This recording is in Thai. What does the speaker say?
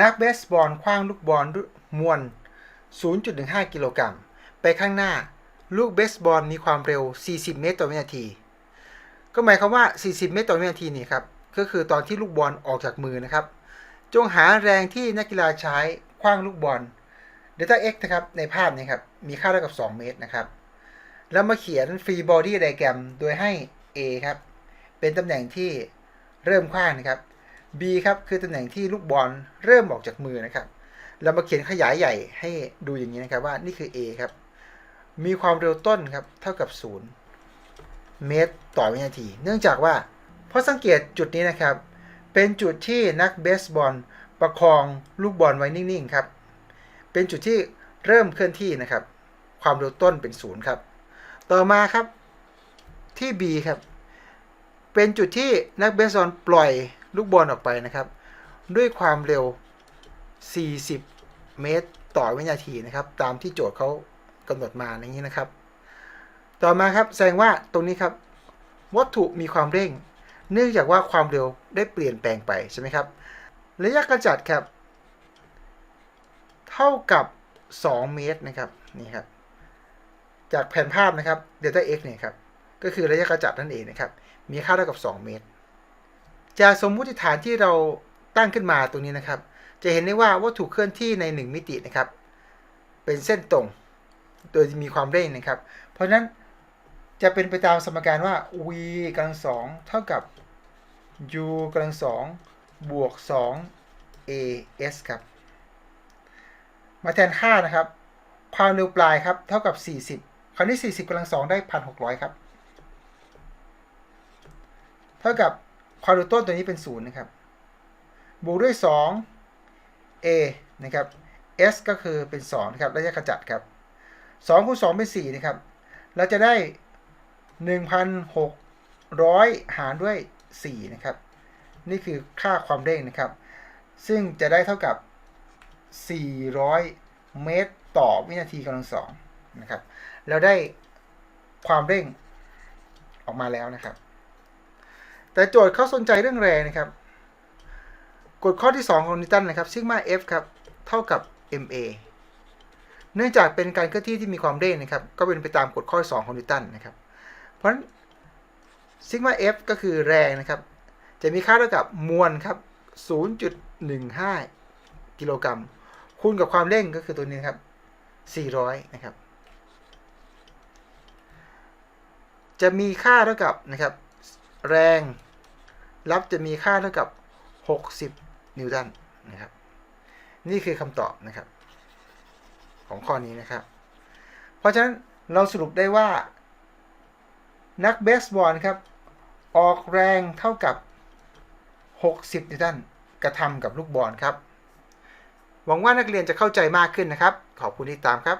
นักเบสบอลคว้างลูกบอลมวล 0.15 กิโลกรัม ไปข้างหน้า ลูกเบสบอลมีความเร็ว 40 เมตรต่อวินาที ก็หมายความว่า 40 เมตรต่อวินาทีนี่ครับ ก็คือตอนที่ลูกบอลออกจากมือนะครับ จงหาแรงที่นักกีฬาใช้คว้างลูกบอล Delta X นะครับ ในภาพนี้ครับ มีค่าเท่ากับ 2 เมตรนะครับ แล้วมาเขียน Free Body Diagram โดยให้ A ครับ เป็นตำแหน่งที่เริ่มคว้างนะครับ B ครับคือตำแหน่งที่ลูกบอลเริ่มออกจากมือนะครับ เรามาเขียนขยายใหญ่ให้ดูอย่างนี้นะครับว่านี่คือ A ครับ มีความเร็วต้นครับเท่ากับ 0 เมตรต่อวินาที เนื่องจากว่าเพราะสังเกตจุดนี้นะครับ เป็นจุดที่นักเบสบอลประคองลูกบอลไว้นิ่งๆครับ เป็นจุดที่เริ่มเคลื่อนที่นะครับ ความเร็วต้นเป็นศูนย์ครับ ต่อมาครับที่ B ครับ เป็นจุดที่นักเบสบอลปล่อย ลูกบอลออกไปนะครับ ด้วยความเร็ว 40 เมตร ต่อวินาทีนะครับ ตามที่โจทย์เขากำหนดมาอย่างนี้นะครับ ต่อมาครับแสดงว่าตรงนี้ครับ วัตถุมีความเร่ง เนื่องจากว่าความเร็วได้เปลี่ยนแปลงไปใช่ไหมครับระยะการจัดครับ เท่ากับ 2 เมตรนะครับนี่ครับจากแผนภาพนะครับ delta x เนี่ยครับก็คือระยะการจัดนั่นเองนะครับ มีค่าเท่ากับ 2 เมตร จากสมมุติฐานที่เราตั้งขึ้นมาตรงนี้นะครับ จะเห็นได้ว่าวัตถุเคลื่อนที่ใน 1 มิตินะครับ เป็นเส้นตรงโดยมีความเร่งนะครับ เพราะฉะนั้นจะเป็นไปตามสมการว่า v กำลังสองเท่ากับ u กำลังสองบวก 2 as ครับ มาแทนค่านะครับ ความเร็วปลายครับ เท่ากับ 40 คราวนี้ 40กำลังสองได้ 1,600 ครับ เท่ากับ ความเร็วต้นตัวนี้เป็น0นะครับ บวกด้วย 2 a นะครับ s ก็คือเป็น2นะครับระยะขจัดครับ2คูณ2เป็น4นะครับ เราจะได้ 1,600 หารด้วย4นะครับ นี่คือค่าความเร่งนะครับ ซึ่งจะได้เท่ากับ 400 เมตรต่อวินาทีกำลังสองนะครับ เราได้ความเร่งออกมาแล้วนะครับ แต่โจทย์เขาสนใจเรื่องแรงนะครับ กฎข้อที่ 2 ของนิวตันนะครับซิกมา F ครับเท่ากับ ma เนื่องจากเป็นการเคลื่อนที่ที่มีความเร่งนะครับ ก็เป็นไปตามกฎข้อ 2 ของนิวตันนะครับ เพราะฉะนั้นซิกมา F ก็คือแรงนะครับ จะมีค่าเท่ากับมวลครับ 0.15 กิโลกรัม คูณกับความเร่งก็คือตัวนี้ครับ 400 นะครับ จะมีค่าเท่ากับนะครับ แรงรับจะมีค่าเท่ากับ 60 นิวตันนะครับ นี่คือคำตอบนะครับ ของข้อนี้นะครับ เพราะฉะนั้นเราสรุปได้ว่า นักเบสบอลครับ ออกแรงเท่ากับ 60 นิวตันกระทำกับลูกบอลครับ หวังว่านักเรียนจะเข้าใจมากขึ้นนะครับ ขอบคุณที่ตามครับ